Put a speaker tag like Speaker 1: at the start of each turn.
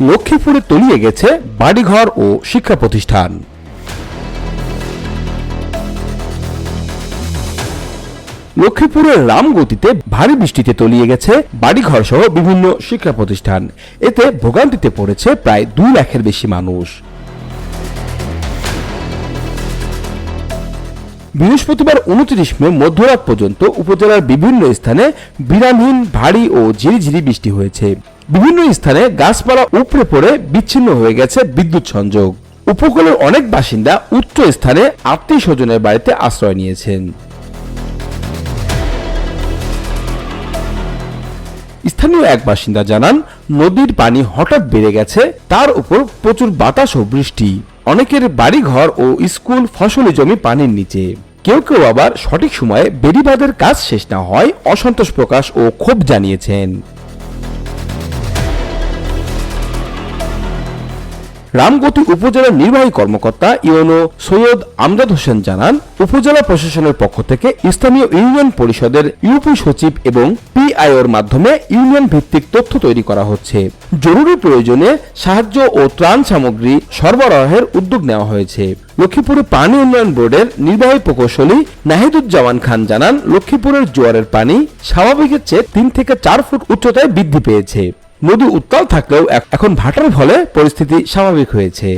Speaker 1: লক্ষ্মীপুরে তলিয়ে গেছে বাড়িঘর ও শিক্ষা প্রতিষ্ঠান। লক্ষ্মীপুরের রামগতিতে ভারী বৃষ্টিতে তলিয়ে গেছে বাড়িঘর সহ বিভিন্ন শিক্ষা প্রতিষ্ঠান। এতে ভোগান্তিতে পড়েছে প্রায় দুই লাখের বেশি মানুষ। বৃহস্পতিবার উনত্রিশ মে মধ্যরাত পর্যন্ত উপজেলার বিভিন্ন স্থানে বিরামহীন ভারী ও ঝিরিঝিরি বৃষ্টি হয়েছে। বিভিন্ন স্থানে গাছপালা উপড়ে পড়ে বিচ্ছিন্ন হয়ে গেছে বিদ্যুৎ সংযোগ। উপকূলের অনেক বাসিন্দা উচ্চ স্থানে আত্মীয় স্বজনের বাড়িতে আশ্রয় নিয়েছেন। স্থানীয় এক বাসিন্দা জানান, নদীর পানি হঠাৎ বেড়ে গেছে, তার উপর প্রচুর বাতাস ও বৃষ্টি। অনেকের বাড়িঘর ও স্কুল ফসলি জমি পানির নিচে। কেউ কেউ আবার সঠিক সময়ে বেড়িবাঁধের কাজ শেষ না হয় অসন্তোষ প্রকাশ ও ক্ষোভ জানিয়েছেন। রামগতি উপজেলার নির্বাহী কর্মকর্তা ইউনো সৈয়দ আমজাদ হোসেন জানান, উপজেলা প্রশাসনের পক্ষ থেকে স্থানীয় ইউনিয়ন পরিষদের ইউপি সচিব এবং পিআইওর মাধ্যমে ইউনিয়ন ভিত্তিক তথ্য তৈরি করা হচ্ছে। জরুরি প্রয়োজনে সাহায্য ও ত্রাণ সামগ্রী সরবরাহের উদ্যোগ নেওয়া হয়েছে। লক্ষ্মীপুরে পানি উন্নয়ন বোর্ডের নির্বাহী প্রকৌশলী নাহিদুজ্জামান খান জানান, লক্ষ্মীপুরের জোয়ারের পানি স্বাভাবিকের চেয়ে তিন থেকে চার ফুট উচ্চতায় বৃদ্ধি পেয়েছে। নদী উত্তাল থাকলেও এখন ভাটার ফলে পরিস্থিতি স্বাভাবিক হয়েছে।